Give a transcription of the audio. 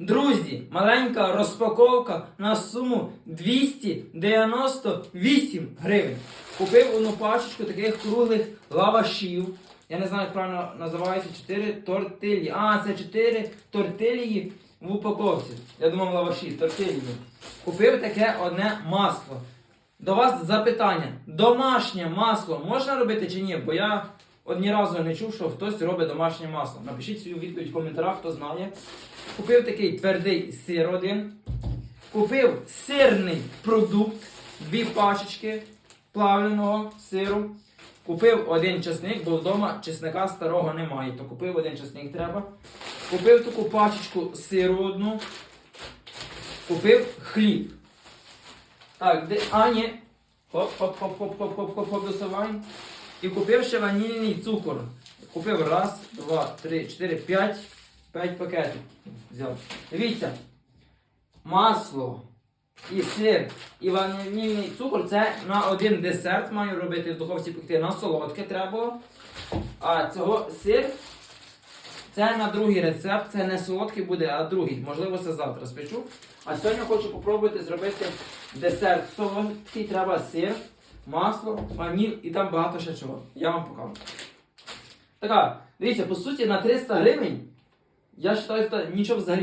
Друзі, маленька розпаковка на суму 298 гривень. Купив одну пачечку таких круглих лавашів. Я не знаю, як правильно називається 4 тортилі. А, це 4 тортилії в упаковці. Я думав лаваші, тортилії. Купив таке одне масло. До вас запитання: домашнє масло можна робити чи ні? Бо я одні разу не чув, що хтось робить домашнє масло. Напишіть свою відповідь в коментарях, хто знає. Купив такий твердий сир один. Купив сирний продукт, дві пачечки плавленого сиру. Купив один чесник, бо вдома чесника старого немає, то купив один чесник треба. Купив таку пачечку сиру одну. Купив хліб. Так, де. А, ні. Хоп, хоп, хоп, хоп, хоп, хоп, хоп, хоп, досуваємо. І купив ще ванільний цукор. Купив раз, два, три, чотири, п'ять. П'ять пакетів взяв. Дивіться. Масло і сир, і ванільний цукор це на один десерт маю робити в духовці пекти. На солодке треба. А цього сир це на другий рецепт. Це не солодкий буде, а другий. Можливо, це завтра спечу. А сьогодні хочу спробувати зробити десерт солодкий. Треба сир, масло, ваніль і там багато ще чого. Я вам покажу. Така, дивіться, по суті, на 300 гривень я вважаю, що нічого взагалі.